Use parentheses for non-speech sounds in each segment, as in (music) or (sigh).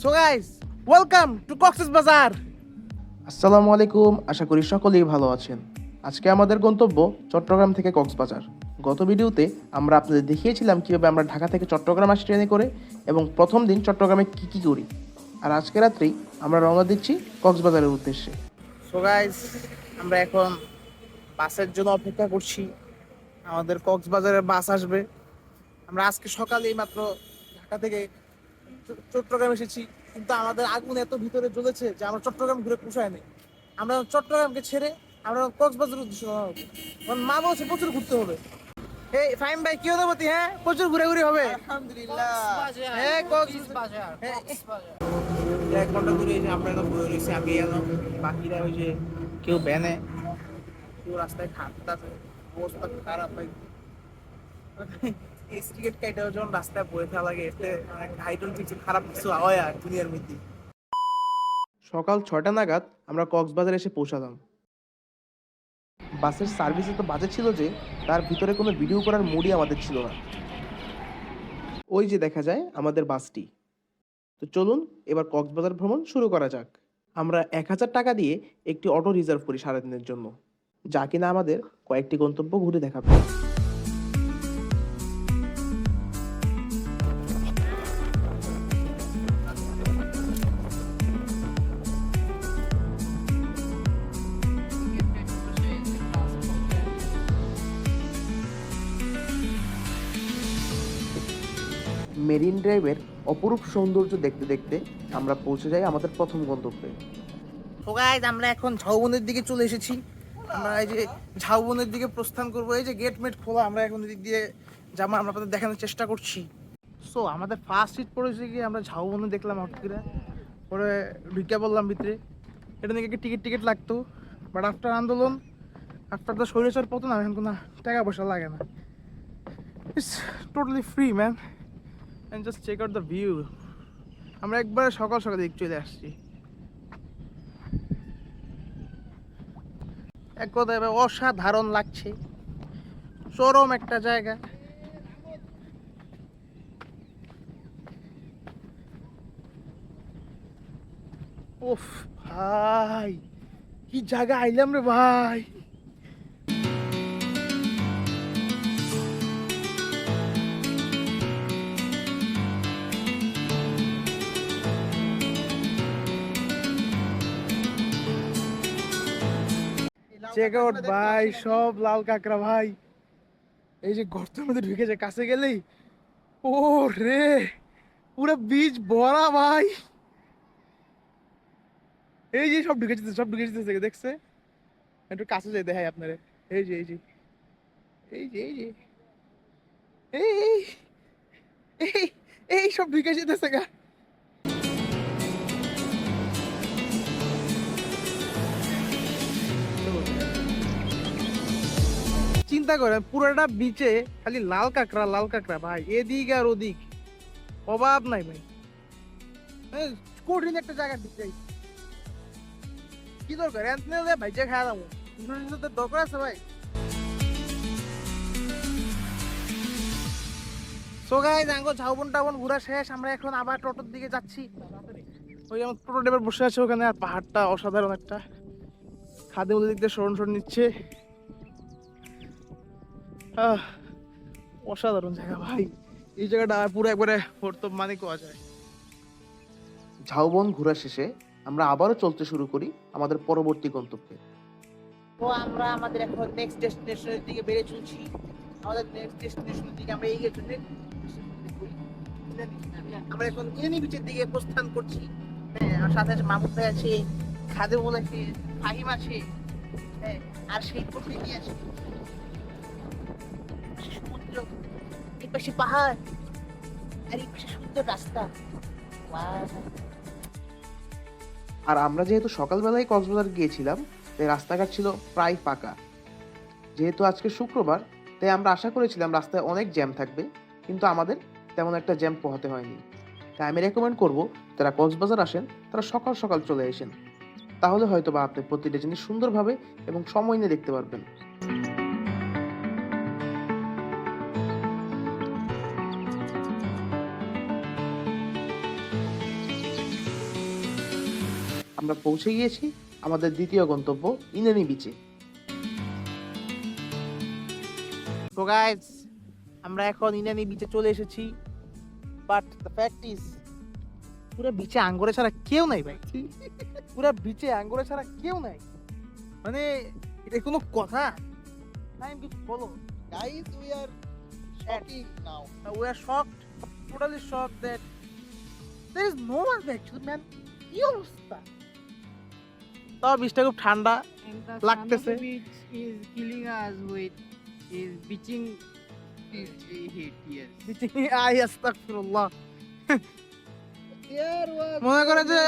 So guys welcome to Cox's Bazar আসসালামু আলাইকুম আশা করি সকলেই ভালো আছেন। আজকে আমাদের গন্তব্য চট্টগ্রাম থেকে কক্সবাজার গত ভিডিওতে আমরা আপনাদের দেখিয়েছিলাম কীভাবে আমরা ঢাকা থেকে চট্টগ্রাম আসি ট্রেনে করে এবং প্রথম দিন চট্টগ্রামে কি কি করি। আর আজকে রাত্রেই আমরা রওনা দিচ্ছি কক্সবাজারের উদ্দেশ্যে। সো গাইস আমরা এখন বাসের জন্য অপেক্ষা করছি। আমাদের কক্সবাজারের বাস আসবে। আমরা আজকে সকালেই মাত্র ঢাকা থেকে চট্টগ্রাম এসেছি কিন্তু আমাদের আগুন এত ভিতরে জ্বলেছে যে আমরা চট্টগ্রাম ঘুরে পোষায় নেই। আমরা চট্টগ্রামকে ছেড়ে আমরা কক্সবাজার উদ্দেশ্যে রওনা হব। কারণ মা বলছে প্রচুর ঘুরতে হবে। এই ফাইম ভাই কি অনুভূতি হ্যাঁ? প্রচুর ঘুরে ঘুরে হবে হ্যাঁ কক্সবাজার হ্যাঁ, এক ঘণ্টা ঘুরে এসে আমরা এখন বয়ে রয়েছি আমি এখন বাকিরা ওই যে কেউ ভ্যানে কেউ রাস্তায় খাটতেছে অবস্থা খারাপ ভাই। রাস্তায় বয়ে থাকা লাগে, এতে হাইড্রোল কিছু খারাপ কিছু হয় আর দুনিয়ার মধ্যে। সকাল ছটা নাগাদ আমরা কক্সবাজার এসে পৌঁছালাম। বাসের সার্ভিস এত বাজে ছিল যে, তার ভিতরে কোনো ভিডিও করার মুডই আমাদের ছিল না। ওই যে দেখা যায় আমাদের বাসটি। তো চলুন, এবার কক্সবাজার ভ্রমণ শুরু করা যাক। আমরা এক হাজার টাকা দিয়ে একটি অটো রিজার্ভ করি সারাদিনের জন্য। যা কিনা আমাদের কয়েকটি গন্তব্য ঘুরে দেখাবে। মেরিন ড্রাইভের অপরূপ সৌন্দর্য দেখতে দেখতে আমরা পৌঁছে যাই আমাদের প্রথম গন্তব্যে। গাইজ আমরা এখন ঝাউবনের দিকে চলে এসেছি। আমরা এই যে ঝাউবনের দিকে প্রস্থান করব, এই যে গেট মেট খোলা, আমরা এখন এদিক দিয়ে যাব, আমরা আপনাদের দেখানোর চেষ্টা করছি। সো আমাদের ফার্স্ট সিট পড়েছে কি, আমরা ঝাউবনে দেখলাম করে। পরে ঢুকে বললাম ভিতরে। এটা নাকি টিকিট টিকিট লাগতো। বাট আফটার আন্দোলন আফটার দ্য শরীরের পতন এখন কোনো টাকা পয়সা লাগে না। It's totally free man and just check out the view আমরা একবারে সকাল সকাল দিক চলে আসছি। এক কথায় অসাধারণ লাগছে। চরম একটা জায়গা। ওফ ভাই, কি জায়গা আইলাম রে ভাই। চেক আউট ভাই সব লাল কাঁকড়া, ভাই। এই যে গর্তের মধ্যে ঢুকেছে, কাছে গেলেই। ও রে পুরো বীজ ভরা, ভাই। এই যে সব ঢুকে সব ঢুকে যেতেছে দেখছে একটু কাছে যাই দেখাই আপনারে। এই যে এই যে। এই যে এই যে। এই এই সব ঢুকে যেতেছে গা। চিন্তা করেন, পুরোটা বিচে খালি লাল কাঁকড়া লাল কাঁকড়া ভাই, এদিক আর ওদিক। অভাব নাই ভাই। কঠিন একটা জায়গা দিতে কি দরকার? এনতে ভাই যে খাওয়া তো দরকার আছে ভাই। সো গাইজ আঙ্গো ঝাউবন টাউবন ঘোরা শেষ। আমরা এখন আবার টোটোর দিকে যাচ্ছি। ওই আমার টোটো ড্রাইভার বসে আছে ওখানে, আর পাহাড়টা অসাধারণ একটা। খাদে মধ্যে দিক দিয়ে সরণ নিচ্ছে। অসাধারণ জায়গা ভাই। এই জায়গাটা পুরো একবারে বর্তম মানে কোয়া যায়। ঝাউবন ঘোরা শেষে আমরা আবারও চলতে শুরু করি আমাদের পরবর্তী গন্তব্যে। তো আমরা আমাদের এখন নেক্সট ডেস্টিনেশনের দিকে বেড়ে চলছি। আমাদের নেক্সট ডেস্টিনেশনের দিকে আমরা এগিয়ে চলছি। আমরা এখন ইরানি বিচের দিকে প্রস্থান করছি। হ্যাঁ আর সাথে মামুদ ভাই আছে খাদে বলে আছে ফাহিম আছে হ্যাঁ আর সেই প্রকৃতি আছে। পাশে পাহাড়। আর এই পাশে সুন্দর রাস্তা। আর আমরা যেহেতু সকালবেলায় কক্সবাজার গিয়েছিলাম, তাই রাস্তাঘাট ছিল প্রায় ফাঁকা। যেহেতু আজকে শুক্রবার, তাই আমরা আশা করেছিলাম রাস্তায় অনেক জ্যাম থাকবে, কিন্তু আমাদের তেমন একটা জ্যাম পোহাতে হয়নি। তাই আমি রেকমেন্ড করব, যারা কক্সবাজার আসেন, তারা সকাল সকাল চলে আসেন। তাহলে হয়তো বা আপনি প্রতিটা জিনিস সুন্দরভাবে এবং সময় নিয়ে দেখতে পারবেন। আমরা পৌঁছে গিয়েছি। আমাদের দ্বিতীয় গন্তব্য ইনানি বিচে। তো গাইজ আমরা এখন ইনানি বিচে চলে এসেছি। বাট দ্য ফ্যাক্ট ইজ পুরো বিচে আঙ্গুরে ছাড়া কেউ নাই ভাই। পুরো বিচে আঙ্গুরে ছাড়া কেউ নাই। মানে এটা কোনো কথা? নাই কিছু বলো Guys, we are shocking now. we are shocked totally shocked that there is no one actually man কি অবস্থা? তাও খুব ঠান্ডা লাগতেছে। (laughs) মনে করে যে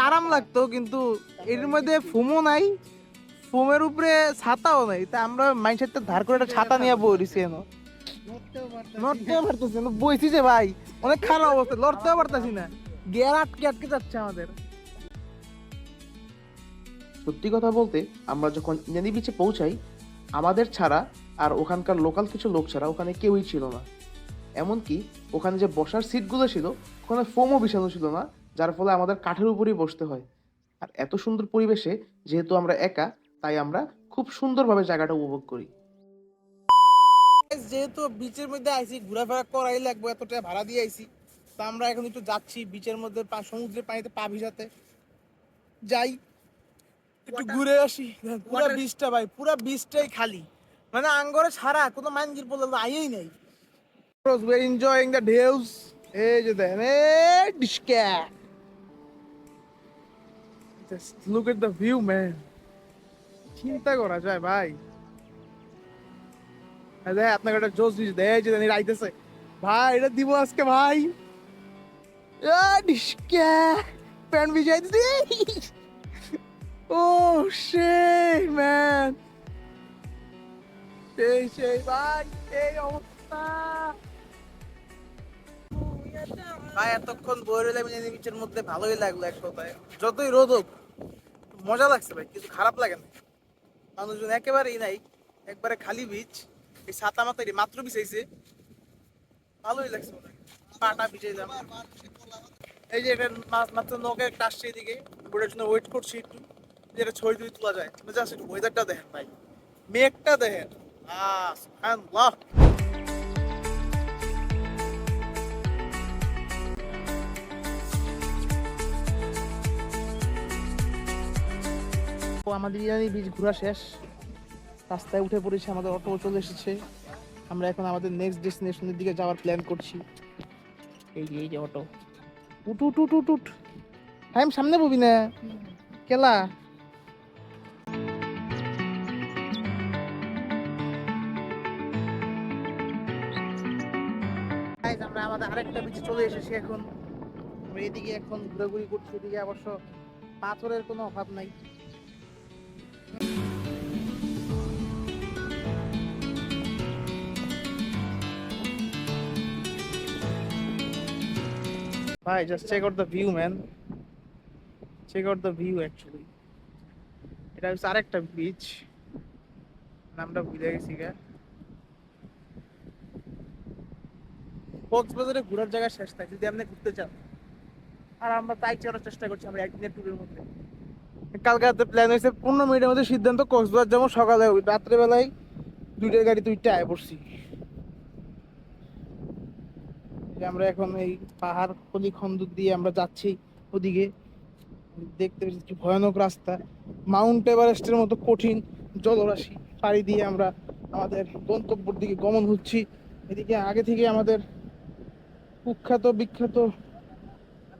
আরাম লাগতো কিন্তু এর মধ্যে ফোমও নাই ফোমের উপরে ছাতাও নাই। তা আমরা মাইন্ডসেটটা ধার করে একটা ছাতা নিয়ে বই রইছি এনো। নড়তেও পারতাছি বইছি যে ভাই অনেক খারাপ অবস্থা লড়তেও পারতেছি না। গিয়ার আটকে আটকে যাচ্ছে আমাদের। সত্যি কথা বলতে, আমরা যখন ইনানি বিচে পৌঁছাই, আমাদের ছাড়া আর ওখানকার লোকাল কিছু লোক ছাড়া ওখানে কেউই ছিল না। এমনকি ওখানে যে বসার সিটগুলো ছিল, ওখানে ফোমও বিছানো ছিল না, যার ফলে আমাদের কাঠের উপরেই বসতে হয়। আর এত সুন্দর পরিবেশে যেহেতু আমরা একা, তাই আমরা খুব সুন্দরভাবে জায়গাটা উপভোগ করি। যেহেতু বিচের মধ্যে আইছি, ঘোরাফেরা করাই লাগবে, এতটা ভাড়া দিয়ে আইছি। তা আমরা এখন একটু যাচ্ছি বিচের মধ্যে সমুদ্রের পানিতে পা ভিজাতে। যাই একটু ঘুরে আসি। পুরো বিচটা ভাই পুরো বিচটাই খালি। মানে আঙ্গরে ছাড়া কোনো মাইন্দির বলে আইই নাই। We are enjoying the views এই যে দেখেন এই ডিসকা। Just look at the view man চিন্তা করা যায় ভাই। দেখ আপনাকে একটা জোস দিচ্ছে দেখ যে জানি রাইতেছে ভাই এটা দিব আজকে ভাই। ডিসকা। প্যান্ট ভিজাই দিদি ও সেই ম্যান সেই সেই ভাই ভাই, এতক্ষণ বই রইলাম ইনানি বিচের মধ্যে ভালোই লাগল এক কথায়। যতই রোদ হোক, মজা লাগছে ভাই কিছু খারাপ লাগে না। মানুষজন একেবারেই নাই, একবারে খালি বিচ এই ছাতা মাথায় মাত্র বিছাইছে। ভালোই লাগছে পাটা বিছাইলাম এই যে এটা মা- মাত্র নৌকা একটা আসছে এদিকে। ওটার জন্য ওয়েট করছি একটু। যেটা ছবি টবি তোলা যায় জাস্ট একটু ওয়েদারটা দেখেন ভাই। মেঘটা দেখেন। আমাদের ইরানি বীজ ঘোরা শেষ। রাস্তায় উঠে পড়েছে, আমাদের অটো চলে এসেছে। আমরা এখন আমাদের নেক্সট ডেস্টিনেশনের দিকে যাওয়ার প্ল্যান করছি। এই যে এই যে অটো। উঠ উঠ উঠ টাইম সামনে ববি না। কেলা? আরেকটা বিচে চলে এসেছি এখন। এদিকে এখন ঘোরাঘুরি করছি, এদিকে অবশ্য পাথরের কোনো অভাব নাই। ভাই just check out the view man check out the view actually এটা হচ্ছে আরেকটা বিচ নামটা ভুলে গেছি গা। কক্সবাজারে ঘোরার জায়গা শেষ নাই, যদি আপনি ঘুরতে চান। আর আমরা তাই চলার চেষ্টা করছি আমরা একদিনের ট্যুরের মধ্যে। কালকে রাতে প্ল্যান হয়েছে, পনেরো মিনিটের মধ্যে সিদ্ধান্ত, কক্সবাজার যাব সকালে। রাত্রেবেলায় দুইটার গাড়ি দুইটা আয় পড়ছি। আমরা এখন এই পাহাড়, খলি খন্দক দিয়ে আমরা যাচ্ছি ওদিকে। দেখতে পাচ্ছি ভয়ানক রাস্তা। মাউন্ট এভারেস্টের মতো কঠিন জলরাশি। পাড়ি দিয়ে আমরা আমাদের গন্তব্যের দিকে গমন হচ্ছি। এদিকে আগে থেকে আমাদের কুখ্যাত, বিখ্যাত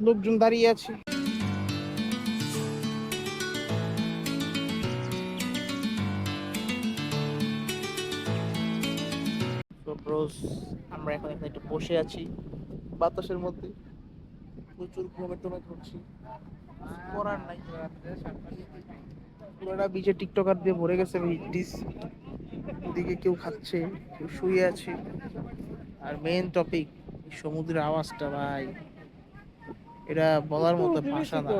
লোকজন দাঁড়িয়ে আছে। আমরা এখন এখানে একটু বসে আছি। বাতাসের মধ্যে। প্রচুর ঘুমে টুমে ধরছি। করার নাই। পুরোটা বিচে টিকটকার দিয়ে ভরে গেছে ডিস ওদিকে কেউ খাচ্ছে, কেউ শুয়ে আছে। আর মেন টপিক সমুদ্রের আওয়াজটা ভাই। এটা বলার মতো ভাষা না।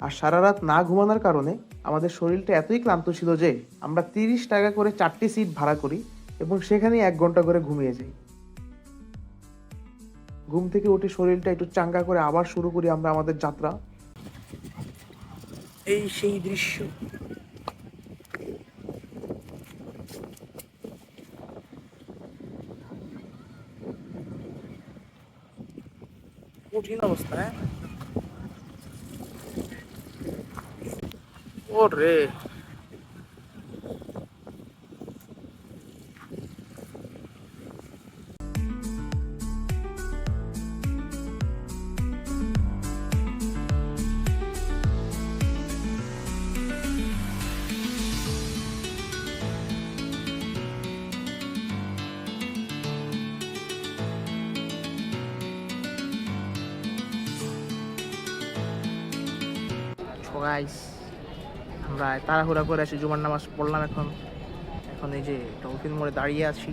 আর সারা রাত না ঘুমানোর কারণে আমাদের শরীরটা এতই ক্লান্ত ছিল যে আমরা তিরিশ টাকা করে চারটি সিট ভাড়া করি এবং সেখানেই এক ঘণ্টা করে ঘুমিয়ে যাই। ঘুম থেকে উঠে শরীরটা একটু চাঙ্গা করে আবার শুরু করি আমরা আমাদের যাত্রা। এই সেই দৃশ্য। কঠিন অবস্থা হ্যাঁ? ওরে। গাইস আমরা তাড়াহুড়া করে আসি জুমার নামাজ পড়লাম এখন। এখন এই যে ডলফিন মোড়ে দাঁড়িয়ে আছি।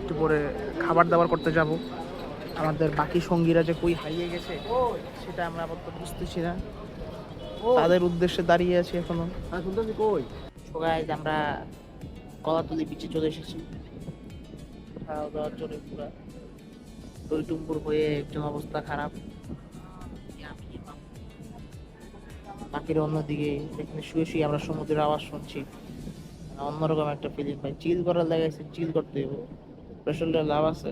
একটু পরে খাবার দাবার করতে যাব। আমাদের বাকি সঙ্গীরা যে কই হারিয়ে গেছে সেটা আমরা আপাতত বুঝতেছি না। তাদের উদ্দেশ্যে দাঁড়িয়ে আছি এখনও। শুনতেছি কই? guys, আমরা কলাতলি বিচে চলে এসেছি। খাওয়া দাওয়ার জন্য পুরা। টইটুম্বুর হয়ে একজন অবস্থা খারাপ। বাকিরা অন্যদিকে এখানে শুয়ে শুয়ে আমরা সমুদ্রের আওয়াজ শুনছি। অন্যরকম একটা ফিলিং পাই। চিল করার লাগাইছে চিল করতে হবে পেট্রোলটা লাভ আছে।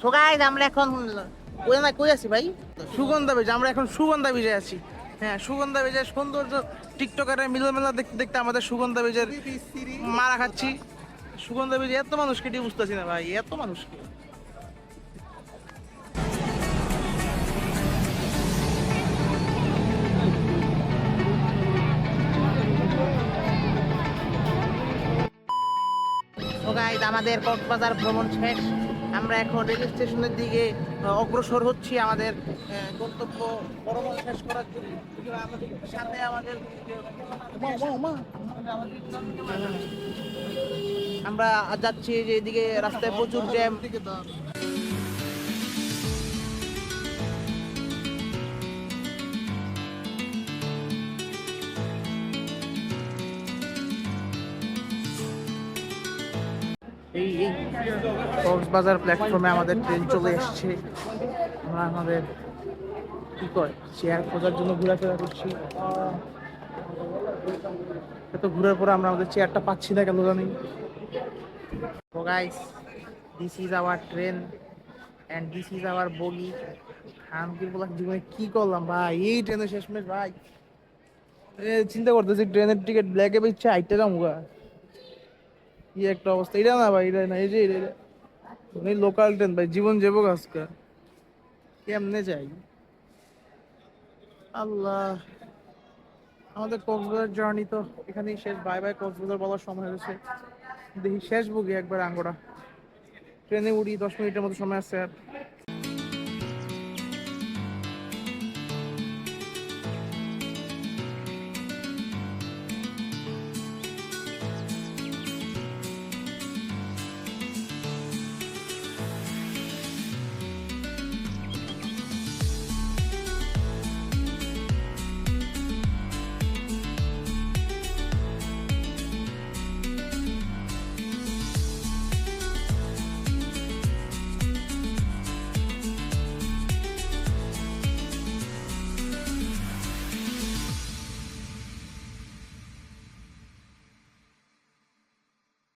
সো আমরা এখন কই আছি ভাই? সুগন্ধা বেজে, আমরা এখন সুগন্ধা বেজে আছি। হ্যাঁ সুগন্ধা বেজে সৌন্দর্য টিকটকারে মিলমেলা দেখতে দেখতে আমাদের সুগন্ধা বেজের মারা খাচ্ছি। সুগন্ধা বেজে, এত মানুষ কেটে বুঝতেছি না ভাই, এত গাইজ আমাদের কক্সবাজার ভ্রমণ শেষ। আমরা এখন রেল স্টেশনের দিকে অগ্রসর হচ্ছি আমাদের গন্তব্য ভ্রমণ শেষ করার জন্য। সাথে আমাদের আমরা যাচ্ছি যে এদিকে রাস্তায় প্রচুর জ্যাম। এই কক্সবাজার প্ল্যাটফর্মে আমাদের ট্রেন চলে এসছে। আমরা আমাদের কি কয় চেয়ার খোঁজার জন্য ঘোরাফেরা করছি। এত ঘুরার পরে আমরা আমাদের চেয়ারটা পাচ্ছি না কেন জানি। Guys this is our train and this is our bogie. আমি বললাম, জীবনে কি করলাম ভাই? এই ট্রেনের শেষমেশ ভাই। চিন্তা করতেছি ট্রেনের টিকিট ব্ল্যাকে বেচছে আইটা যাব কি একটা অবস্থা? এটা না ভাই, এটা না, এই যে, এটা লোকাল ট্রেন ভাই, জীবন যাব আজকে। কেমনে যাই? আল্লাহ। আমাদের কক্সবাজার জার্নি তো এখানেই শেষ। বাই বাই কক্সবাজার বলার সময় হয়েছে। দেখি, শেষ বুকি একবার আঙ্গোড়া ট্রেনে উড়ি দশ মিনিটের মতো সময় আছে আর।